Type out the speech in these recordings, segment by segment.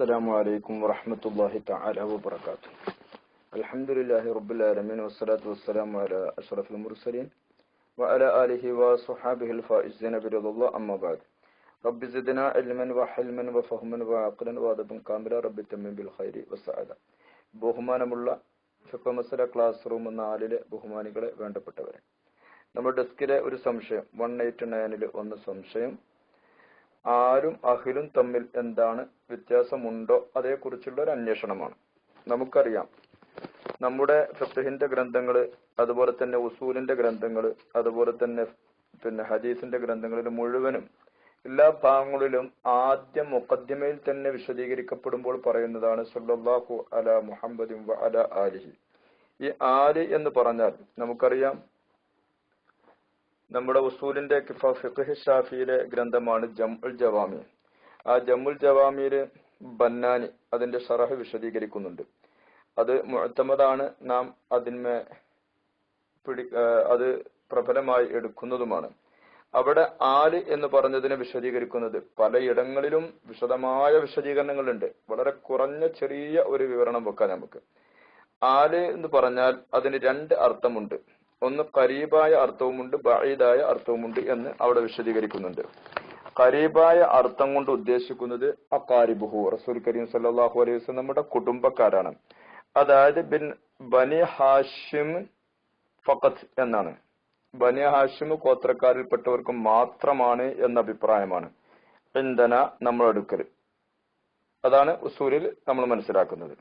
السلام عليكم ورحمة الله تعالى وبركاته الحمد لله رب العالمين والصلاة والسلام على أشرف المرسلين وعلى آله وصحابه الفائزين برضا الله أما بعد رب زدنا علما وحلما وفهما وعقلا وادبا كاملا رب تمم بالخير والسعادة ബഹുമാനമുള്ള ഫിഖ് masala class room നാലിലെ ബഹുമാനികളെ വേണ്ടപ്പെട്ടവരെ നമ്മുടെ ഡെസ്കിലെ ഒരു സംശയം വൺ എയ്റ്റ് നയനിൽ ഒന്ന് സംശയം ആരും അഖിലും തമ്മിൽ എന്താണ് വ്യത്യാസമുണ്ടോ അതേക്കുറിച്ചുള്ള ഒരു അന്വേഷണമാണ്. നമുക്കറിയാം. നമ്മുടെ ഫിഹിന്റെ ഗ്രന്ഥങ്ങൾ അതുപോലെ തന്നെ ഉസൂലിന്റെ ഗ്രന്ഥങ്ങൾ അതുപോലെ തന്നെ പിന്നെ ഹദീസിന്റെ ഗ്രന്ഥങ്ങളിൽ മുഴുവനും എല്ലാ ഭാഗങ്ങളിലും ആദ്യം മുഖദ്യമയിൽ തന്നെ വിശദീകരിക്കപ്പെടുമ്പോൾ പറയുന്നതാണ് സുല്ലാഹു അല മുഹമ്മദ് അല ആലിഹി. ഈ ആലി എന്ന് പറഞ്ഞാൽ നമുക്കറിയാം നമ്മുടെ ഉസൂലിന്റെ ഫിഖ് ഷാഫിയിലെ ഗ്രന്ഥമാണ് ജംഉൽ ജവാമി ആ ജംഉൽ ജവാമിയിൽ ബന്നാനി അതിന്റെ ഷറഹ് വിശദീകരിക്കുന്നുണ്ട്. അത് മുഴത്തമതാണ് നാം അതിന്മേ പിടി അത് പ്രബലമായി എടുക്കുന്നതുമാണ്. അവിടെ ആൽ എന്ന് പറഞ്ഞതിനെ വിശദീകരിക്കുന്നത് പലയിടങ്ങളിലും വിശദമായ വിശദീകരണങ്ങളുണ്ട്. വളരെ കുറഞ്ഞ ചെറിയ ഒരു വിവരണം വെക്കാം നമുക്ക്. ആൽ എന്ന് പറഞ്ഞാൽ അതിന് രണ്ട് അർത്ഥമുണ്ട്. ഒന്ന് കരീബായ അർത്ഥവുമുണ്ട് ബഹീദായ അർത്ഥവുമുണ്ട് എന്ന് അവിടെ വിശദീകരിക്കുന്നുണ്ട്. കരീബായ അർത്ഥം കൊണ്ട് ഉദ്ദേശിക്കുന്നത് അക്കാരിബുഹു റസൂൽ കരീം സല്ലാഹു അലൈഹി വസ്ലം നമ്മുടെ കുടുംബക്കാരാണ്. അതായത് ബിൻ ബനി ഹാഷിം ഫഖത്ത് എന്നാണ്. ബനി ഹാഷിം ഗോത്രക്കാരിൽപ്പെട്ടവർക്ക് മാത്രമാണ് എന്ന അഭിപ്രായമാണ്. ഇന്ധന നമ്മൾ എടുക്കൽ. അതാണ് ഉസൂരിൽ നമ്മൾ മനസ്സിലാക്കുന്നത്.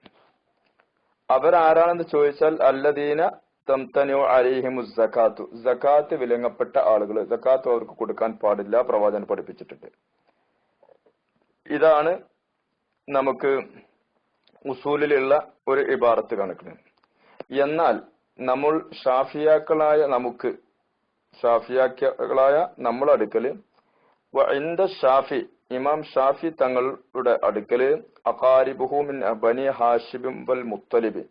അവരാരാണെന്ന് ചോദിച്ചാൽ അല്ലദീന അലിഹിമു സക്കാത്തു വിലങ്ങപ്പെട്ട ആളുകൾ. സക്കാത്ത് അവർക്ക് കൊടുക്കാൻ പാടില്ല. പ്രവാചകൻ പഠിപ്പിച്ചിട്ടുണ്ട്. ഇതാണ് നമുക്ക് ഉസൂലിലുള്ള ഒരു ഇബാറത്ത് കണക്കിന്. എന്നാൽ നമ്മൾ ഷാഫിയാക്കളായ നമുക്ക് ഷാഫിയാക്കളായ നമ്മുടെ അടുക്കൽ ഷാഫി ഇമാം ഷാഫി തങ്ങളുടെ അടുക്കൽ അഖാരിബുഹുമിൻ ബനി ഹാഷിബിൻ വൽ മുത്തലിബി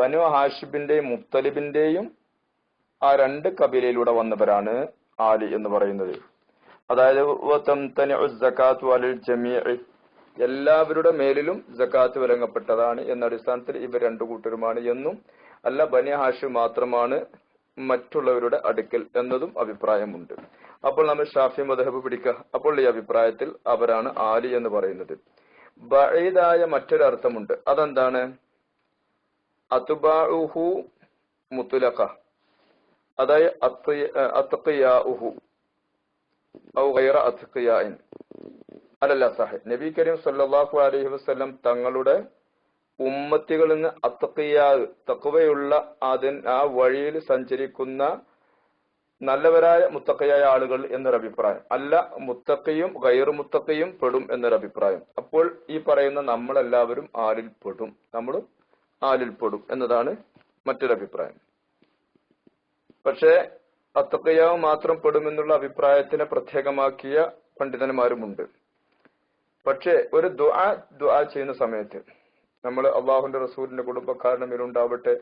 ബനു ഹാഷിബിന്റെയും മുത്തലിബിന്റെയും ആ രണ്ട് കബീലയിലൂടെ വന്നവരാണ് ആലി എന്ന് പറയുന്നത്. അതായത് എല്ലാവരുടെ മേലിലും ജക്കാത്ത് വിലങ്ങപ്പെട്ടതാണ് എന്ന അടിസ്ഥാനത്തിൽ ഇവർ രണ്ടു കൂട്ടരുമാണ് എന്നും അല്ല ബനി ഹാഷി മാത്രമാണ് മറ്റുള്ളവരുടെ അടുക്കൽ എന്നതും അഭിപ്രായമുണ്ട്. അപ്പോൾ നമ്മൾ ഷാഫി മദഹബ് പിടിക്കുക. അപ്പോൾ ഈ അഭിപ്രായത്തിൽ അവരാണ് ആലി എന്ന് പറയുന്നത്. ബഴീദായ മറ്റൊരർത്ഥമുണ്ട്. അതെന്താണ്? അത്തുബാഹു മുത്തുലക്ക അതായത് ഔ ഗൈറ അത്തഖിയാഇൻ അലല്ല സാഹിബ് നബി കരീം സല്ലല്ലാഹു അലൈഹി വസല്ലം തങ്ങളുടെ ഉമ്മത്തികളിൽ നിന്ന് അത്തക്കിയാ തക്കവയുള്ള അതിൻ ആ വഴിയിൽ സഞ്ചരിക്കുന്ന നല്ലവരായ മുത്തക്കയായ ആളുകൾ എന്നൊരു അഭിപ്രായം. അല്ല മുത്തക്കയും ഗൈറു മുത്തക്കയും പെടും എന്നൊരു അഭിപ്രായം. അപ്പോൾ ഈ പറയുന്ന നമ്മളെല്ലാവരും ആരിൽ പെടും? നമ്മളും ആലിൽപ്പെടും എന്നതാണ് മറ്റൊരു അഭിപ്രായം. പക്ഷേ അത്തക്കയാവ് മാത്രം പെടുമെന്നുള്ള അഭിപ്രായത്തിനെ പ്രത്യേകമാക്കിയ പണ്ഡിതന്മാരുമുണ്ട്. പക്ഷേ ഒരു ദുആ ദുആ ചെയ്യുന്ന സമയത്ത് നമ്മൾ അള്ളാഹുന്റെ റസൂലിന്റെ കുടുംബക്കാരുടെ മേലുണ്ടാവട്ടെ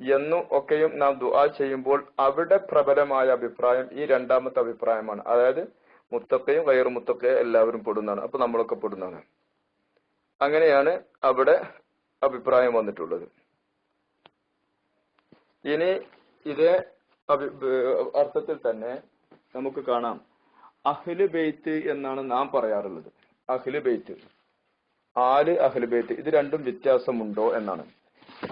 എന്നും ഒക്കെയും നാം ദുആ ചെയ്യുമ്പോൾ അവിടെ പ്രബലമായ അഭിപ്രായം ഈ രണ്ടാമത്തെ അഭിപ്രായമാണ്. അതായത് മുത്തക്കയും കയറു മുത്തക്കയും എല്ലാവരും പെടുന്നതാണ്. അപ്പൊ നമ്മളൊക്കെ പെടുന്നതാണ്. അങ്ങനെയാണ് അവിടെ അഭിപ്രായം വന്നിട്ടുള്ളത്. ഇനി ഇതേ അർത്ഥത്തിൽ തന്നെ നമുക്ക് കാണാം. അഹ്ലു ബെയ്ത്ത് എന്നാണ് നാം പറയാറുള്ളത്. അഹ്ലു ബെയ്ത്ത് ആൽ അഹ്ലു ബെയ്ത്ത് ഇത് രണ്ടും വ്യത്യാസമുണ്ടോ എന്നാണ്.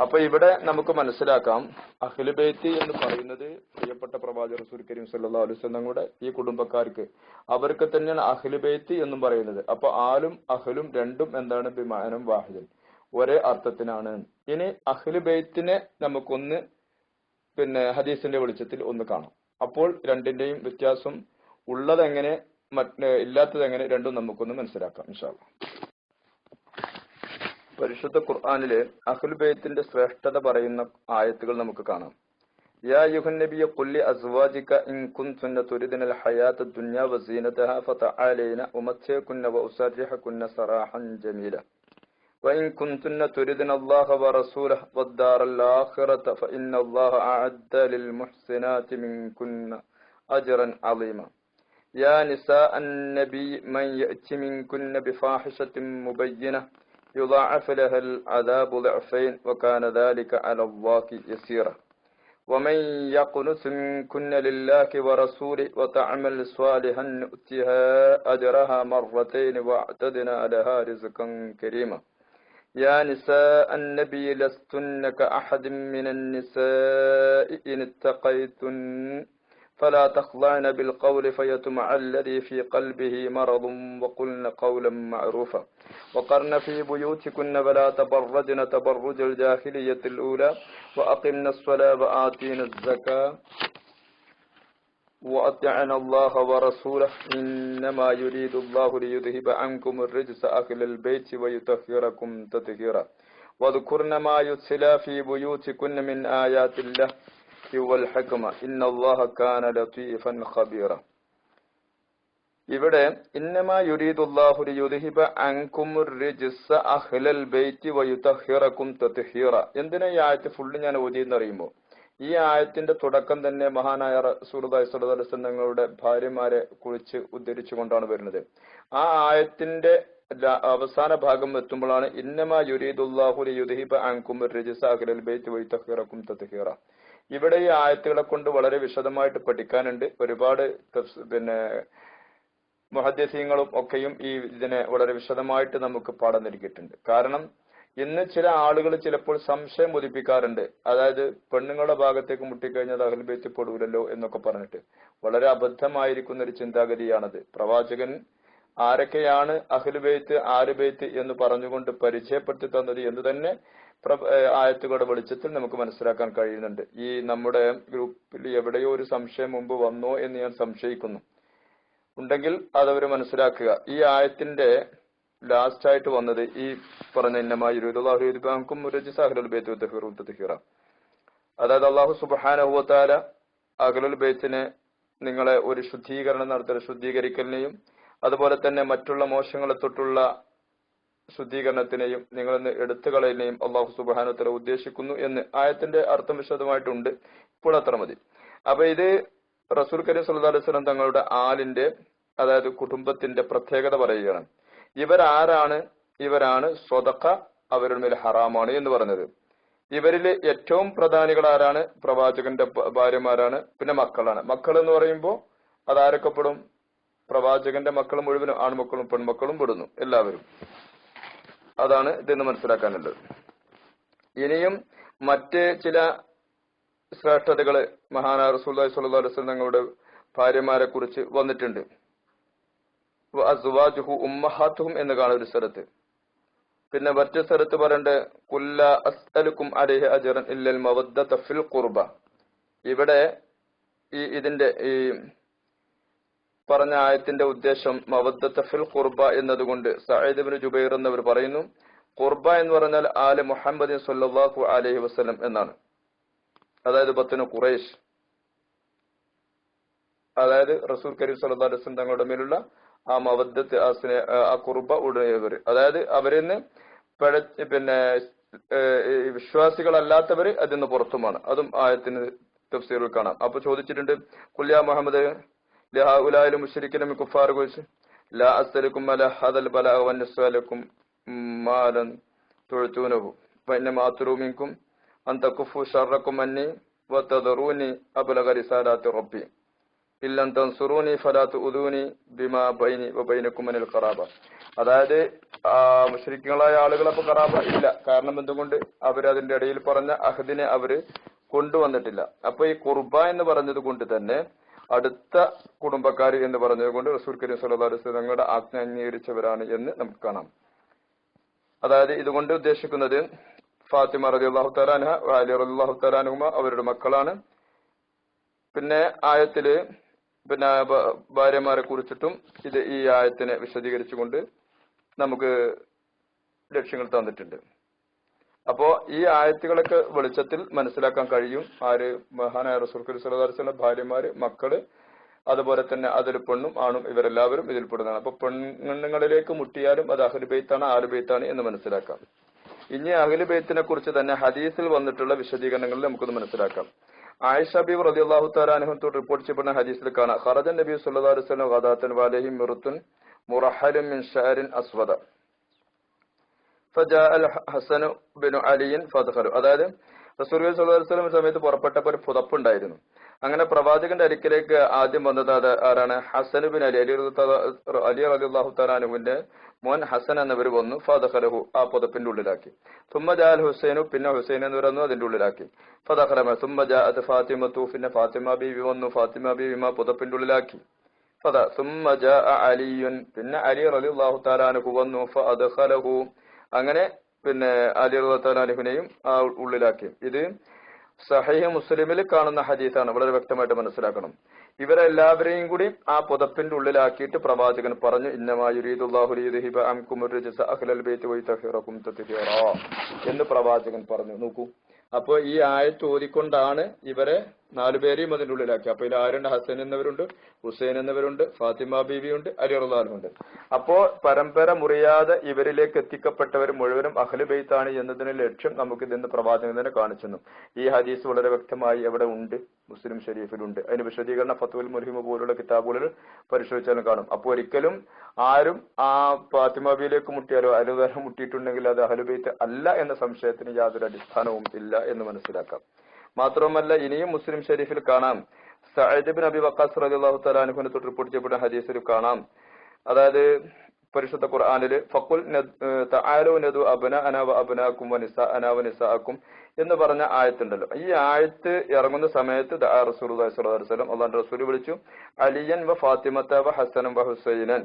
അപ്പൊ ഇവിടെ നമുക്ക് മനസ്സിലാക്കാം. അഹ്ലു ബെയ്ത്ത് എന്ന് പറയുന്നത് പ്രിയപ്പെട്ട പ്രവാചകർ റസൂൽ കരീം അലൈഹി വസല്ലമയുടെ ഈ കുടുംബക്കാർക്ക്. അവർക്ക് തന്നെയാണ് അഹ്ലു ബെയ്ത്ത് എന്നും പറയുന്നത്. അപ്പൊ ആലും അഹ്ലും രണ്ടും എന്താണ്? ബിമാനം വാഹിദൻ. ഒരേ അർത്ഥത്തിനാണ് ഇനി അഹ്ലു ബെയ്ത്തിനെ നമുക്കൊന്ന് പിന്നെ ഹദീസിന്റെ വെളിച്ചത്തിൽ ഒന്ന് കാണാം അപ്പോൾ രണ്ടിന്റെയും വ്യത്യാസം ഉള്ളതെങ്ങനെ മറ്റ് ഇല്ലാത്തതെങ്ങനെ രണ്ടും നമുക്കൊന്ന് മനസ്സിലാക്കാം ഇൻഷാല്ല പരിശുദ്ധ ഖുർആാനിലെ അഹ്ലു ബെയ്ത്തിന്റെ ശ്രേഷ്ഠത പറയുന്ന ആയത്തുകൾ നമുക്ക് കാണാം يا أيها النبي قل لأزواجك إن كنتن تردن الحياة الدنيا وزينتها فتعالين أمتعكن وأسرحكن سراحا جميلا وإن كنتن تردن الله ورسوله والدار الآخرة فإن الله أعد للمحسنات منكن أجرا عظيما. يا نساء النبي من يأتي منكن بفاحشة مبينة يضاعف لها العذاب ضعفين وكان ذلك على الله يسيرا. ومن يقنت منكن لله ورسوله وتعمل صالحا نؤتها أجرها مرتين واعتدنا لها رزقا كريما. يا نساء النبي لستن كأحد من النساء إن اتقيتن. فلا تخضعن بالقول فيطمع الذي في قلبه مرض وقلن قولا معروفا. وقرن في بيوتكن ولا تبرجن تبرج الجاهلية الأولى. وأقمنا الصلاة وآتينا الزكاة. وأطعنا الله ورسوله إنما يريد الله ليذهب عنكم الرجس أهل البيت ويطهركم تطهيرا واذكرن ما يتلى في بيوتكن من آيات الله والحكمة إن الله كان لطيفا خبيرا ഇവിടെ ഇന്നമാ യുരീദുല്ലാഹു ലിയുദ്ഹിബ അൻകും റിജ്സ അഹ്ലൽ ബൈത്തി വയുതഹിറക്കും തത്ഹീറ എന്തിനാ ഈ ആയത്ത് ഫുള്ള് ഞാൻ ഓതിയെന്ന് അറിയുമ്പോൾ ഈ ആയത്തിന്റെ തുടക്കം തന്നെ മഹാനായ വസല്ലം തങ്ങളുടെ ഭാര്യമാരെ കുറിച്ച് ഉദ്ധരിച്ചുകൊണ്ടാണ് വരുന്നത്. ആ ആയത്തിന്റെ അവസാന ഭാഗം എത്തുമ്പോഴാണ് ഇന്നമാ യുരീദുല്ലാഹു ലിയുദ്ഹിബ അങ്കും ഇവിടെ ഈ ആയത്തുകളെ കൊണ്ട് വളരെ വിശദമായിട്ട് പഠിക്കാനുണ്ട്. ഒരുപാട് പിന്നെ മുഹദ്സീങ്ങളും ഒക്കെയും ഈ ഇതിനെ വളരെ വിശദമായിട്ട് നമുക്ക് പാഠം നൽകിയിട്ടുണ്ട്. കാരണം ഇന്ന് ചില ആളുകൾ ചിലപ്പോൾ സംശയം ഉദിപ്പിക്കാറുണ്ട് അതായത് പെണ്ണുങ്ങളുടെ ഭാഗത്തേക്ക് മുട്ടിക്കഴിഞ്ഞാൽ അഹൽബേത്ത് പെടൂലല്ലോ എന്നൊക്കെ പറഞ്ഞിട്ട്. വളരെ അബദ്ധമായിരിക്കുന്ന ഒരു ചിന്താഗതിയാണത്. പ്രവാചകൻ ആരൊക്കെയാണ് അഹ്ലുബൈത്ത് ആരുബേത്ത് എന്ന് പറഞ്ഞുകൊണ്ട് പരിചയപ്പെടുത്തി തന്നത് എന്ന് തന്നെ ആയത്തുകളുടെ വെളിച്ചത്തിൽ നമുക്ക് മനസ്സിലാക്കാൻ കഴിയുന്നുണ്ട്. ഈ നമ്മുടെ ഗ്രൂപ്പിൽ എവിടെയോ ഒരു സംശയം മുമ്പ് വന്നോ എന്ന് ഞാൻ സംശയിക്കുന്നു. ഉണ്ടെങ്കിൽ അതവർ മനസ്സിലാക്കുക. ഈ ആയത്തിന്റെ ലാസ്റ്റ് ആയിട്ട് വന്നത് ഈ പറഞ്ഞ ഇന്നമായി അതായത് അള്ളാഹു സുബാനഹുവത്താല അഖലുൽ ബൈത്തിനെ നിങ്ങളെ ഒരു ശുദ്ധീകരണം നടത്തൽ ശുദ്ധീകരിക്കലിനെയും അതുപോലെ തന്നെ മറ്റുള്ള മോശങ്ങളെ തൊട്ടുള്ള ശുദ്ധീകരണത്തിനെയും നിങ്ങൾ ഇന്ന് എടുത്തു കളയുന്നതിനെയും അള്ളാഹു സുബാനത്തല ഉദ്ദേശിക്കുന്നു എന്ന് ആയത്തിന്റെ അർത്ഥം വിശദമായിട്ടുണ്ട്. ഇപ്പോൾ അത്ര മതി. അപ്പൊ ഇത് റസൂൽ കരീം സല്ലല്ലാഹു അലൈഹി വസല്ലം തങ്ങളുടെ ആലിന്റെ അതായത് കുടുംബത്തിന്റെ പ്രത്യേകത പറയുകയാണ്. ഇവരാരാണ്? ഇവരാണ് സ്വതക്ക അവരുടെ മേൽ ഹറാമാണ് എന്ന് പറഞ്ഞത്. ഇവരിലെ ഏറ്റവും പ്രധാനികൾ ആരാണ്? പ്രവാചകന്റെ ഭാര്യമാരാണ് പിന്നെ മക്കളാണ്. മക്കൾ എന്ന് പറയുമ്പോൾ അതാരൊക്കെപ്പെടും? പ്രവാചകന്റെ മക്കൾ മുഴുവനും ആൺമക്കളും പെൺമക്കളും പെടുന്നു എല്ലാവരും. അതാണ് ഇതെന്ന് മനസ്സിലാക്കാനുള്ളത്. ഇനിയും മറ്റ് ചില ശ്രേഷ്ഠതകൾ മഹാനാ റസൂൽ തങ്ങളുടെ ഭാര്യമാരെ കുറിച്ച് വന്നിട്ടുണ്ട്. അസ്വാജുഹു ഉമ്മഹാത്തുഹും എന്ന് കാണുന്ന ഒരു സ്ഥലത്ത്. പിന്നെ മറ്റു സ്ഥലത്ത് പറയണ്ട് കുല്ല അസ്അലുക്കും അജറൻ ഇല്ലൽ ഫിൽ ഖുർബ. ഇവിടെ ഈ ഇതിന്റെ ഈ പറഞ്ഞ ആയത്തിന്റെ ഉദ്ദേശം മവദ്ദ ഫിൽ ഖുർബ എന്നതുകൊണ്ട് ഇബ്നു ജുബൈർ എന്നവർ പറയുന്നു ഖുർബ എന്ന് പറഞ്ഞാൽ ആൽ മുഹമ്മദ് സല്ലല്ലാഹു അലഹി വസ്ലം എന്നാണ്. അതായത് ബത്തിന് കുറേഷ് അതായത് റസൂൽ കരീം വസല്ലം തങ്ങളുടെ മേലുള്ള ആ മവദ്ദത്ത് ആ സ്നേഹ ആ കുർബ ഉടനെ അതായത് അവരിൽ നിന്ന് പിഴ പിന്നെ വിശ്വാസികളല്ലാത്തവർ അതിൽ നിന്ന് പുറത്തുമാണ്. അതും ആയത്തിന് തഫ്സീറിൽ കാണാം. അപ്പൊ ചോദിച്ചിട്ടുണ്ട് കുല്യ മുഹമ്മദ് ലഹാഉലായാലും മുഷരിക്കനും കുഫാർ കുറിച്ച്. ലാ അസ്സലുക്കും അല ഹദൽ ബല വന്നസ്വലക്കും മാലൻ തൊഴുത്തൂനവും പിന്നെ മാത്തുറൂമിക്കും അന്തക്കുഫു ഷറക്കും അന്നി വത്തതറൂനി അബുലക റിസാലാത്ത് റബ്ബി. ഇല്ലം തൻസുറൂനി ബിമാ ബൈനി അതായത് മുഷരിക്കങ്ങളായ ആളുകളെ അപ്പൊ കറാബ ഇല്ല. കാരണം എന്തുകൊണ്ട്? അവരതിന്റെ ഇടയിൽ പറഞ്ഞ അഹദിനെ അവർ കൊണ്ടുവന്നിട്ടില്ല. അപ്പൊ ഈ കുർബ എന്ന് പറഞ്ഞത് കൊണ്ട് തന്നെ അടുത്ത കുടുംബക്കാർ എന്ന് പറഞ്ഞതുകൊണ്ട് റസൂൽ കരീം സല്ലാ അലൈഹി തങ്ങളുടെ ആജ്ഞ അംഗീകരിച്ചവരാണ് എന്ന് നമുക്ക് കാണാം. അതായത് ഇതുകൊണ്ട് ഉദ്ദേശിക്കുന്നത് ഫാത്തിമ റലി അള്ളാഹു തലാനഹ അലി റലി അള്ളാഹു തലാനുമ അവരുടെ മക്കളാണ്. പിന്നെ ആയത്തിൽ പിന്നെ ഭാര്യമാരെ കുറിച്ചിട്ടും ഇത് ഈ ആയത്തിനെ വിശദീകരിച്ചുകൊണ്ട് നമുക്ക് ലക്ഷ്യങ്ങൾ തന്നിട്ടുണ്ട്. അപ്പോ ഈ ആയത്തുകളൊക്കെ വെളിച്ചത്തിൽ മനസ്സിലാക്കാൻ കഴിയും. ആര്? മഹാനായ റസൂൽ സലഹുലിന്റെ ഭാര്യമാര് മക്കൾ അതുപോലെ തന്നെ അതിൽ പെണ്ണും ആണും ഇവരെല്ലാവരും ഇതിൽപ്പെടുന്നതാണ് അപ്പൊ പെണ്ണുങ്ങളിലേക്ക് മുട്ടിയാലും അത് അഹ്ലുബെയ്ത്താണ് ആലുബെയ്ത്താണ് എന്ന് മനസ്സിലാക്കാം. ഇനി അഹ്ലുബെയ്ത്തിനെ കുറിച്ച് തന്നെ ഹദീസിൽ വന്നിട്ടുള്ള വിശദീകരണങ്ങളിൽ നമുക്കൊന്ന് മനസ്സിലാക്കാം. ആയിഷ ബീബ് റതി അള്ളാഹു താലാനുഹത്തോട് റിപ്പോർട്ട് ചെയ്യപ്പെടുന്ന ഹദീസിൽ കാണാം. ഖറജൻ നബി അലൈഹി വസല്ലം ഖദാത്തൻ വാലഹി മിറുത്തുൻ മുറഹലും മിൻ ഷാരിൻ അസ്വദ. ഫജാ അൽ ഹസനു ബിനു അലിയൻ ഫദ്ഖലു. അതായത് റസൂൽ വസല്ലം സമയത്ത് പുറപ്പെട്ടപ്പോൾ ഒരു പുതപ്പുണ്ടായിരുന്നു. അങ്ങനെ പ്രവാചകന്റെ അരിക്കിലേക്ക് ആദ്യം വന്നത് അത് ആരാണ്? ഹസൻ അലി. അലി അലി അലിഹു തലാനുവിന്റെ മോൻ ഹസൻ എന്നിവർ വന്നു. ഫതഹലഹു ആ പുതപ്പിന്റെ ഉള്ളിലാക്കി. തുമ്മ അൽ ഹുസൈനു പിന്നെ ഹുസൈൻ എന്നിവർ വന്നു അതിന്റെ ഉള്ളിലാക്കി. ഫതഹറമ തുമ്മ ജാ അത് ഫാത്തിമത്തു പിന്നെ ഫാത്തിമ ബീവി വന്നു. ഫാത്തിമ ബീവിമ പുതപ്പിന്റെ ഉള്ളിലാക്കി. ഫദ തുമ്മ ജാ അലിയുൻ പിന്നെ അലി റളിയല്ലാഹു താലാനുഹു വന്നു. ഫഅദ്ഖലഹു അങ്ങനെ പിന്നെ അലി റളിയല്ലാഹു അലിഹുനെയും ആ ഉള്ളിലാക്കി. ഇത് സഹീഹ് മുസ്ലിമിൽ കാണുന്ന ഹദീസാണ്. വളരെ വ്യക്തമായിട്ട് മനസ്സിലാക്കണം. ഇവരെല്ലാവരെയും കൂടി ആ പുതപ്പിന്റെ ഉള്ളിലാക്കിയിട്ട് പ്രവാചകൻ പറഞ്ഞു എന്ന് പ്രവാചകൻ പറഞ്ഞു. നോക്കൂ. അപ്പോ ഈ ആയത്ത് ഓതിക്കൊണ്ടാണ് ഇവരെ നാലുപേരെയും അതിന്റെ ഉള്ളിലാക്കി. അപ്പൊ ഇതിൽ ആരുണ്ട്? ഹസൻ എന്നവരുണ്ട് ഹുസൈൻ എന്നവരുണ്ട് ഫാത്തിമ ബീവിയുണ്ട് റഹ്ലാനുണ്ട് അപ്പോ പരമ്പര മുറിയാതെ ഇവരിലേക്ക് എത്തിക്കപ്പെട്ടവർ മുഴുവനും അഹ്ലു ബെയ്ത്താണ് എന്നതിന് ലക്ഷ്യം നമുക്ക് ഇതിന്ന് പ്രവാചകൻ തന്നെ കാണിച്ചെന്നു. ഈ ഹദീസ് വളരെ വ്യക്തമായി എവിടെ ഉണ്ട് മുസ്ലിം ഷരീഫിലുണ്ട് അതിന് വിശദീകരണ ഫത്തുൽ മുഹിമ പോലുള്ള കിതാബുകളിൽ പരിശോധിച്ചാലും കാണും. അപ്പോൾ ഒരിക്കലും ആരും ആ ഫാത്തിമാബിയിലേക്ക് മുട്ടിയാലോ അലുദാനം മുട്ടിയിട്ടുണ്ടെങ്കിൽ അത് അഹലുബൈത്ത് അല്ല എന്ന സംശയത്തിന് യാതൊരു അടിസ്ഥാനവും ഇല്ല എന്ന് മനസ്സിലാക്കാം. മാത്രവുമല്ല ഇനിയും മുസ്ലിം ഷെരീഫിൽ കാണാം. സഅദ് ബിൻ അബി വക്കാസ് റബി അള്ളാഹു അൻഹുവിനെ തൊട്ട് റിപ്പോർട്ട് ചെയ്യപ്പെട്ട ഹദീസിൽ കാണാം. അതായത് പരിശുദ്ധ ഖുർആാനിൽ ഫക്കുൽ നദു അബന അനാവ അബനാക്കും അനാവ നിസാഅന നിസാക്കും എന്ന് പറഞ്ഞ ആയത്തുണ്ടല്ലോ. ഈ ആയത്ത് ഇറങ്ങുന്ന സമയത്ത് അല്ലാഹുവിന്റെ റസൂൽ വിളിച്ചു അലിയൻ വ ഫാത്തിമത്ത വ ഹസനൻ വ ഹുസൈനൻ.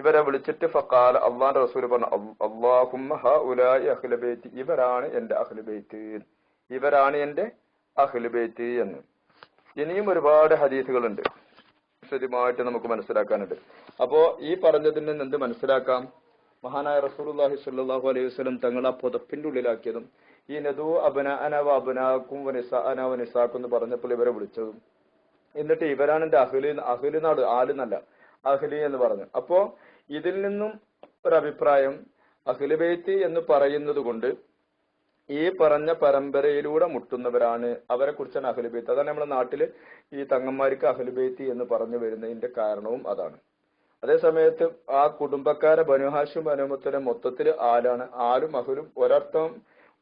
ഇവരെ വിളിച്ചിട്ട് ഫക്കാൽ അള്ളാൻ റസൂൽ പറഞ്ഞു ബൈത്തി ഇവരാണ് എന്റെ അഹ്ലു ബൈത്ത്. ഇവരാണ് എന്റെ അഹ്ലു ബൈത്ത് എന്ന്. ഇനിയും ഒരുപാട് ഹദീസുകളുണ്ട്. വിശദമായിട്ട് നമുക്ക് മനസ്സിലാക്കാനുണ്ട്. അപ്പോ ഈ പറഞ്ഞതിൽ നിന്ന് എന്ത് മനസ്സിലാക്കാം? മഹാനായ റസൂലുള്ളാഹി സ്വല്ലല്ലാഹു അലൈഹി വസല്ലം തങ്ങൾ ആ പുതപ്പിന്റെ ഉള്ളിലാക്കിയതും ഈ നദു അബന അനവ അബനാക്കും വനിസ അന വനിസാക്കും എന്ന് പറഞ്ഞപ്പോൾ ഇവരെ വിളിച്ചതും. എന്നിട്ട് ഇവരാണ് എന്റെ അഹ്ലി അഹ്ലി നാട് ആലെന്നല്ല അഹ്ലി എന്ന് പറഞ്ഞു അപ്പോ ഇതിൽ നിന്നും ഒരു അഭിപ്രായം അഹ്ലുബൈത്ത് എന്ന് പറയുന്നത് കൊണ്ട് ഈ പറഞ്ഞ പരമ്പരയിലൂടെ മുട്ടുന്നവരാണ്. അവരെ കുറിച്ചാണ് അഹ്ലുബൈത്ത് അതാണ് നമ്മുടെ നാട്ടിൽ ഈ തങ്ങന്മാർക്ക് അഹ്ലുബൈത്തി എന്ന് പറഞ്ഞു വരുന്നതിന്റെ കാരണവും അതാണ്. അതേ സമയത്ത് ആ കുടുംബക്കാരെ ബനുഹാഷും ബനുമത്തിലെ മൊത്തത്തിൽ ആലാണ്. ആലും അഹുലും ഒരർത്ഥം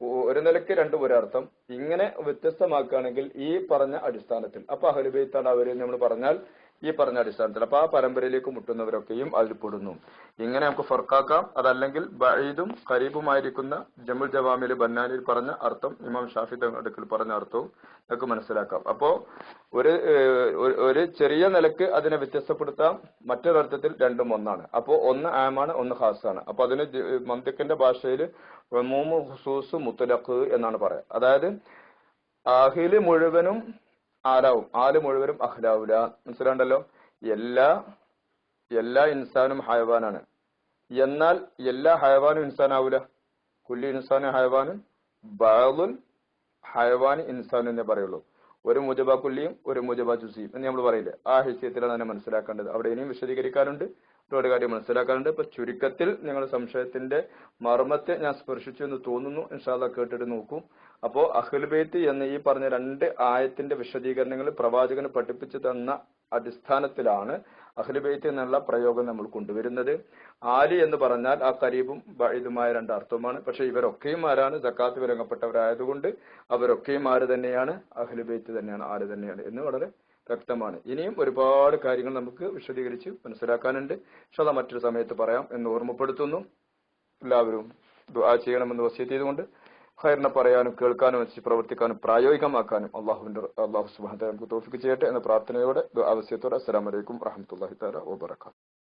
ഒരു നിലയ്ക്ക് രണ്ട് ഒരർത്ഥം. ഇങ്ങനെ വ്യത്യസ്തമാക്കുകയാണെങ്കിൽ ഈ പറഞ്ഞ അടിസ്ഥാനത്തിൽ. അപ്പൊ അഹലുബൈത്താണ് അവർ നമ്മൾ പറഞ്ഞാൽ ഈ പറഞ്ഞ അടിസ്ഥാനത്തിൽ അപ്പൊ ആ പരമ്പരയിലേക്ക് മുട്ടുന്നവരൊക്കെയും അതിൽ പെടുന്നു. ഇങ്ങനെ നമുക്ക് ഫർക്കാക്കാം. അതല്ലെങ്കിൽ ബഴീദും കരീബുമായിരിക്കുന്ന ജമുൽ ജവാമിൽ ബന്നാനിൽ പറഞ്ഞ അർത്ഥം ഇമാം ഷാഫി തങ്ങടുക്കൽ പറഞ്ഞ അർത്ഥവും നമുക്ക് മനസ്സിലാക്കാം. അപ്പോ ഒരു ഒരു- ചെറിയ നിലയ്ക്ക് അതിനെ വ്യത്യസ്തപ്പെടുത്താം. മറ്റൊരർത്ഥത്തിൽ രണ്ടും ഒന്നാണ്. അപ്പോ ഒന്ന് ആമാണ് ഒന്ന് ഹാസാണ് അപ്പൊ അതിന് മന്തിക്കിന്റെ ഭാഷയിൽ മൂമു ഹുസൂസ് മുത്തലഖ് എന്നാണ് പറയാ. അതായത് അഹിൽ മുഴുവനും ആലാവും. ആൽ മുഴുവനും അഹ്ലാവൂല. മനസ്സിലാണ്ടല്ലോ എല്ലാ എല്ലാ ഇൻസാനും ഹയവാനാണ്. എന്നാൽ എല്ലാ ഹയവാനും ഇൻസാനാവൂല? കുല്ലി ഇൻസാനും ഹയവാനും ബാദുൽ ഹയവാൻ ഇൻസാൻ എന്നേ പറയുള്ളൂ. ഒരു മുജബ കുല്ലിയും ഒരു മുജബ ജുസിയും എന്ന് നമ്മൾ പറയില്ലേ? ആ ഹിസ്യത്തിലാണ് തന്നെ മനസ്സിലാക്കേണ്ടത്. അവിടെ ഇനിയും വിശദീകരിക്കാനുണ്ട്. ഒരുപാട് കാര്യം മനസ്സിലാക്കാനുണ്ട്. ഇപ്പൊ ചുരുക്കത്തിൽ നിങ്ങൾ സംശയത്തിന്റെ മർമ്മത്തെ ഞാൻ സ്പർശിച്ചു എന്ന് തോന്നുന്നു. ഇൻഷാല്ല കേട്ടിട്ട് നോക്കൂ. അപ്പോ അഹ്ലുബൈത്ത് എന്ന ഈ പറഞ്ഞ രണ്ട് ആയത്തിന്റെ വിശദീകരണങ്ങൾ പ്രവാചകന് പഠിപ്പിച്ചു തന്ന അടിസ്ഥാനത്തിലാണ് അഹ്ലുബൈത്ത് എന്നുള്ള പ്രയോഗം നമ്മൾ കൊണ്ടുവരുന്നത്. ആലി എന്ന് പറഞ്ഞാൽ ആ കരീബും ബൈദുമായ രണ്ട് അർത്ഥമാണ്. പക്ഷെ ഇവരൊക്കെയും ആരാണ്? ജക്കാത്ത് വിലങ്ങപ്പെട്ടവരായതുകൊണ്ട് അവരൊക്കെയും ആര് തന്നെയാണ്? അഹ്ലുബൈത്ത് തന്നെയാണ് ആര് തന്നെയാണ് എന്ന് വളരെ വ്യക്തമാണ്. ഇനിയും ഒരുപാട് കാര്യങ്ങൾ നമുക്ക് വിശദീകരിച്ച് മനസ്സിലാക്കാനുണ്ട്. പക്ഷെ മറ്റൊരു സമയത്ത് പറയാം എന്ന് ഓർമ്മപ്പെടുത്തുന്നു. എല്ലാവരും ദുആ ചെയ്യണമെന്ന് വസ്യത്ത് ചെയ്തുകൊണ്ട് ഖൈറിനെ പറയാനും കേൾക്കാനും വെച്ച് പ്രവർത്തിക്കാനും പ്രായോഗികമാക്കാനും അള്ളാഹുവിന്റെ അള്ളാഹു തആല നമുക്ക് തോഫിക്ക് ചെയ്യട്ടെ എന്ന പ്രാർത്ഥനയോടെ ദുആ വസ്യത്തോടെ അസ്സലാമലൈക്കും അലൈക്കും താല വബറകാതുഹു.